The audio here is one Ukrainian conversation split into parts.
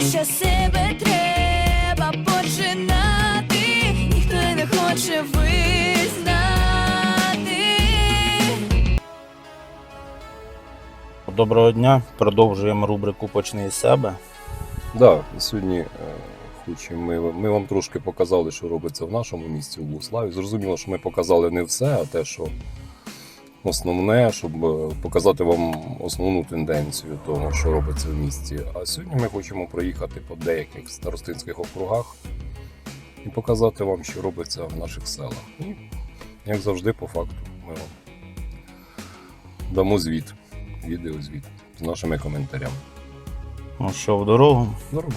Що себе треба починати, ніхто не хоче визнати. Доброго дня. Продовжуємо рубрику Почни із себе. Да, сьогодні е, хочемо. Ми, ми вам трошки показали, що робиться в нашому місті у Буславі. Зрозуміло, що ми показали не все, а те, що основне, щоб е, показати вам основну тенденцію того, що робиться в місті. А сьогодні ми хочемо проїхати по деяких старостинських округах і показати вам, що робиться в наших селах. І, як завжди, по факту, ми вам дамо звіт, відеозвіт з нашими коментарями. Ну що, в дорогу? Нормально.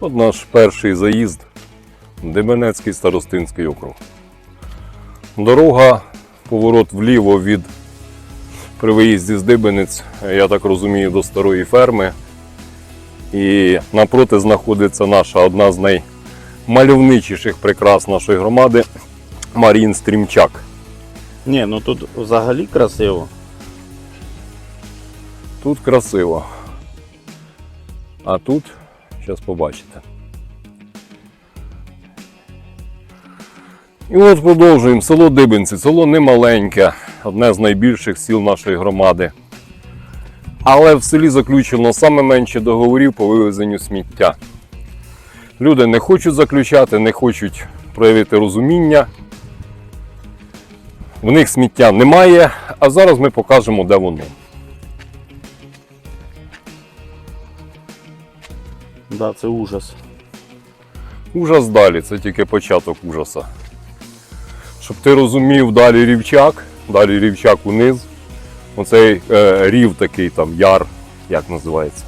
От наш перший заїзд Деменецький старостинський округ. Дорога, поворот вліво від при виїзді з Дибенець, я так розумію, до старої ферми. І напроти знаходиться наша одна з най мальовничіших прикрас нашої громади Марін Стрімчак. Ні, ну тут взагалі красиво. Тут красиво. А тут, зараз побачите. І от продовжуємо. Село Дибенці. Село не маленьке, одне з найбільших сіл нашої громади. Але в селі заключено саме менше договорів по вивезенню сміття. Люди не хочуть заключати, не хочуть проявити розуміння. В них сміття немає, а зараз ми покажемо, де воно. Да, це ужас. Ужас далі, це тільки початок ужаса. Щоб ти розумів, далі рівчак, далі рівчак униз. Оцей е, рів такий там, яр, як називається.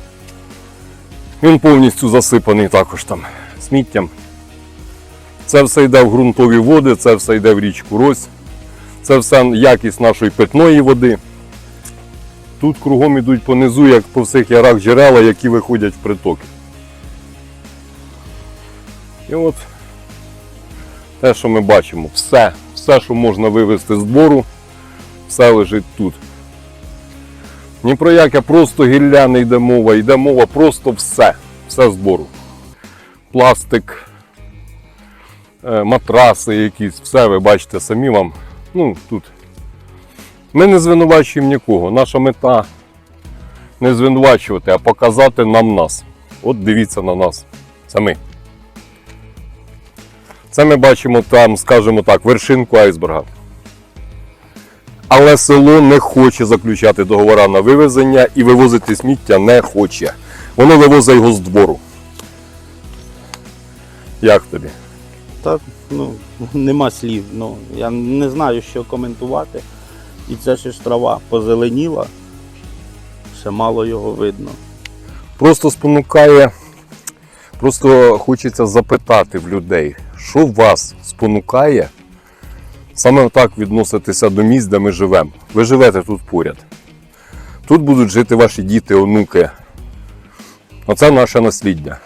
Він повністю засипаний також там сміттям. Це все йде в ґрунтові води, це все йде в річку Рось. Це все якість нашої питної води. Тут кругом ідуть понизу, як по всіх ярах джерела, які виходять в притоки. І от те, що ми бачимо, все, все, що можна вивезти з двору, все лежить тут. Ні про яке просто гілля не йде мова, йде мова просто все, все з двору. Пластик, е, матраси якісь, все ви бачите самі вам. Ну, тут. Ми не звинувачуємо нікого. Наша мета не звинувачувати, а показати нам нас. От дивіться на нас. Це ми. Це ми бачимо там, скажімо так, вершинку айсберга. Але село не хоче заключати договора на вивезення і вивозити сміття не хоче. Воно вивозить його з двору. Як тобі? Та ну нема слів. Ну я не знаю, що коментувати. І це ще ж трава позеленіла. Ще мало його видно. Просто спонукає, просто хочеться запитати в людей, що вас спонукає саме так відноситися до місць, де ми живемо. Ви живете тут поряд. Тут будуть жити ваші діти, онуки. Оце наше насліддя.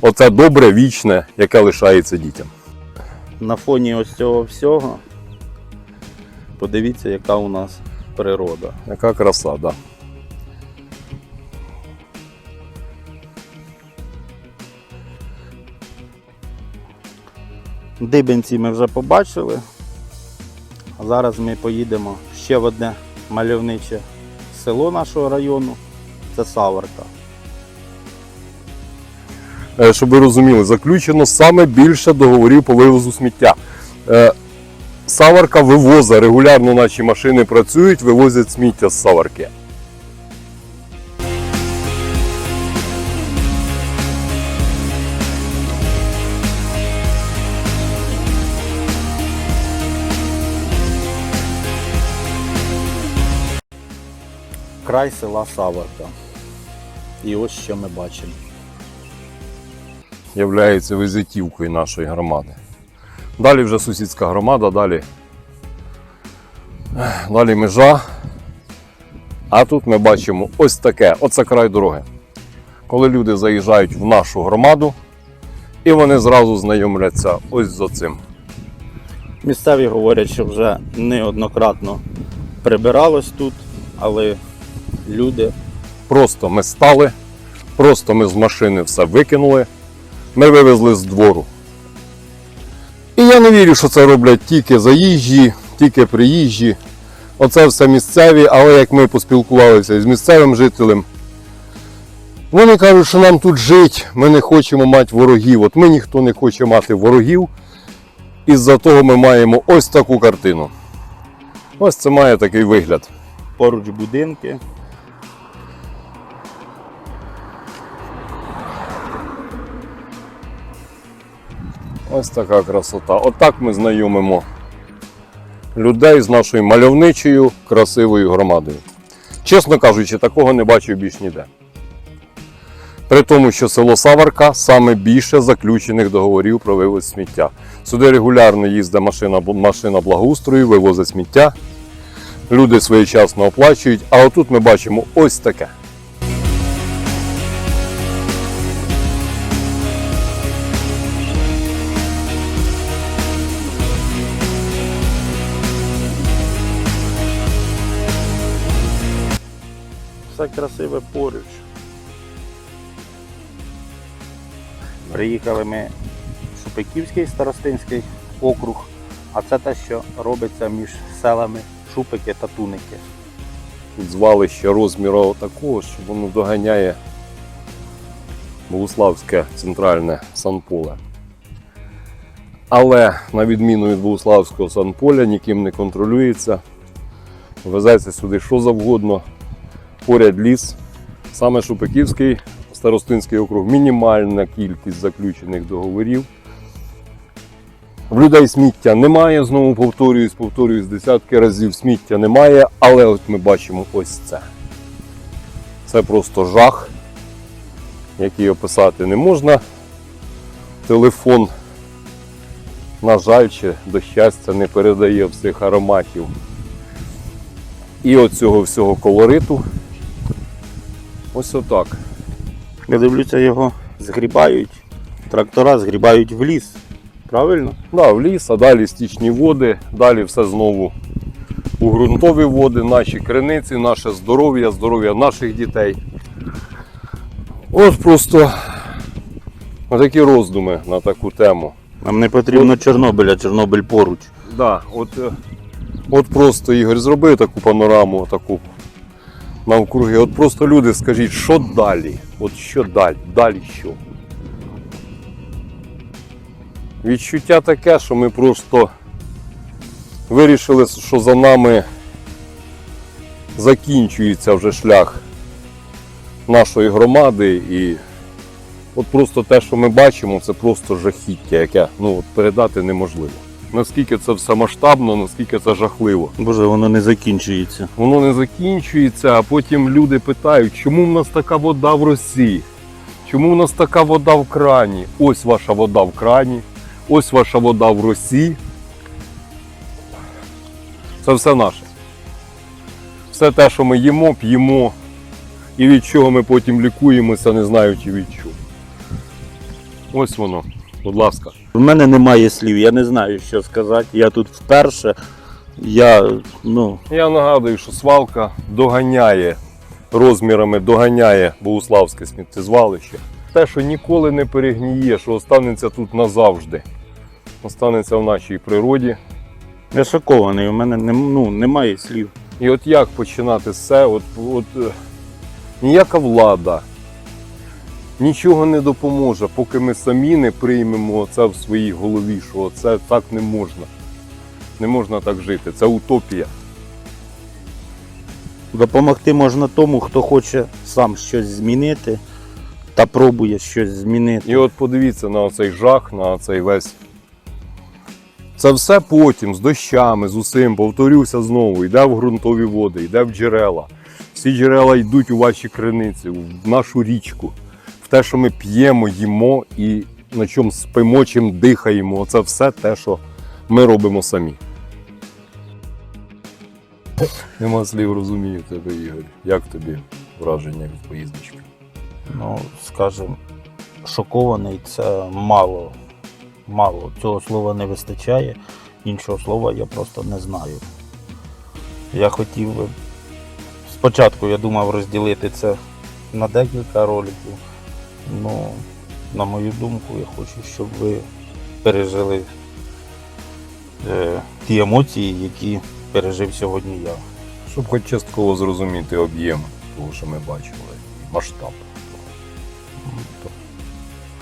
Оце добре, вічне, яке лишається дітям. На фоні ось цього всього. Подивіться, яка у нас природа. Яка краса, так. Да. Дибенці ми вже побачили. А зараз ми поїдемо ще в одне мальовниче село нашого району. Це Саверка. Е, щоб ви розуміли, заключено саме більше договорів по вивозу сміття. Е, Саварка вивозить, регулярно наші машини працюють, вивозять сміття з Саварки. Край села Саверка. І ось що ми бачимо. Являється візитівкою нашої громади. Далі вже сусідська громада, далі, далі межа. А тут ми бачимо ось таке, оце край дороги. Коли люди заїжджають в нашу громаду, і вони зразу знайомляться ось з цим. Місцеві говорять, що вже неоднократно прибиралось тут, але люди Просто ми стали, просто ми з машини все викинули, ми вивезли з двору. І я не вірю, що це роблять тільки заїжджі, тільки приїжджі. Оце все місцеві, але як ми поспілкувалися з місцевим жителем, вони кажуть, що нам тут жить, ми не хочемо мати ворогів. От ми ніхто не хоче мати ворогів. Із-за того ми маємо ось таку картину. Ось це має такий вигляд. поруч будинки. Ось така красота. Отак ми знайомимо людей з нашою мальовничою, красивою громадою. Чесно кажучи, такого не бачив більш ніде. При тому, що село Саварка саме більше заключених договорів про вивоз сміття. Сюди регулярно їздить машина, машина благоустрою, вивозить сміття. Люди своєчасно оплачують, а отут ми бачимо ось таке. Все красиве поруч. Приїхали ми в Шупиківський старостинський округ, а це те, що робиться між селами Шупики та Туники. Тут звалище розміру такого, що воно доганяє Богуславське центральне санполе. Але на відміну від Богуславського санполя ніким не контролюється. Везеться сюди що завгодно. Поряд ліс. Саме Шупиківський старостинський округ мінімальна кількість заключених договорів. В людей сміття немає, знову повторююсь, повторююсь десятки разів, сміття немає, але от ми бачимо ось це. Це просто жах, який описати не можна. Телефон, на жаль, чи до щастя не передає всіх ароматів. І оцього всього колориту. Ось отак. Я дивлюся, його згрібають, трактора згрібають в ліс. Правильно? Да, в ліс, а далі стічні води, далі все знову у ґрунтові води, наші криниці, наше здоров'я, здоров'я наших дітей. От просто такі роздуми на таку тему. Нам не потрібно Чорнобиля, Чорнобиль поруч. Да, от, е, от просто Ігор зроби таку панораму, таку навкруги. От просто люди скажіть, що далі? От що далі? Далі що? Відчуття таке, що ми просто вирішили, що за нами закінчується вже шлях нашої громади і от просто те, що ми бачимо, це просто жахіття, яке ну, от передати неможливо. Наскільки це все масштабно, наскільки це жахливо. Боже, воно не закінчується. Воно не закінчується, а потім люди питають, чому в нас така вода в Росії? Чому в нас така вода в крані? Ось ваша вода в крані, ось ваша вода в Росії. Це все наше. Все те, що ми їмо, п'ємо, і від чого ми потім лікуємося, не знаючи від чого. Ось воно, будь ласка. У мене немає слів, я не знаю, що сказати. Я тут вперше. Я, ну, Я нагадую, що свалка доганяє розмірами, доганяє Богуславське сміттєзвалище. Те, що ніколи не перегніє, що останеться тут назавжди. Останеться в нашій природі. я шокований, у мене ну, немає слів. І от як починати все? От, от, е, ніяка влада нічого не допоможе, поки ми самі не приймемо це в своїй голові, що це так не можна. Не можна так жити. Це утопія. Допомогти можна тому, хто хоче сам щось змінити та пробує щось змінити. І от подивіться на цей жах, на цей весь. Це все потім з дощами, з усім, повторюся знову, йде в ґрунтові води, йде в джерела. Всі джерела йдуть у ваші криниці, в нашу річку, те, що ми п'ємо, їмо і на чому спимо, чим дихаємо. Це все те, що ми робимо самі. Нема слів розумію тебе, Ігор. Як тобі враження від поїздочки? Ну, скажімо, шокований це мало. Мало. Цього слова не вистачає. Іншого слова я просто не знаю. Я хотів би. Спочатку я думав розділити це на декілька роликів. Ну, на мою думку, я хочу, щоб ви пережили е, ті емоції, які пережив сьогодні я. Щоб хоч частково зрозуміти об'єм того, що ми бачили, і масштаб.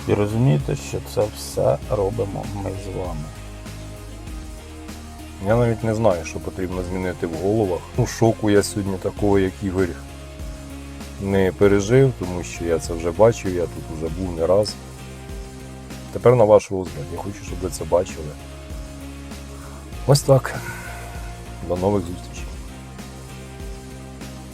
І розумієте, що це все робимо ми з вами. Я навіть не знаю, що потрібно змінити в головах. Ну, шоку я сьогодні такого, як Ігор, не пережив, тому що я це вже бачив, я тут вже був не раз. Тепер на ваш розгляд. Я хочу, щоб ви це бачили. Ось так. До нових зустрічей.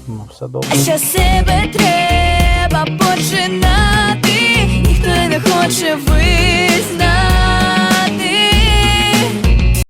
Ну, все добре. Що себе треба починати, ніхто не хоче визнати.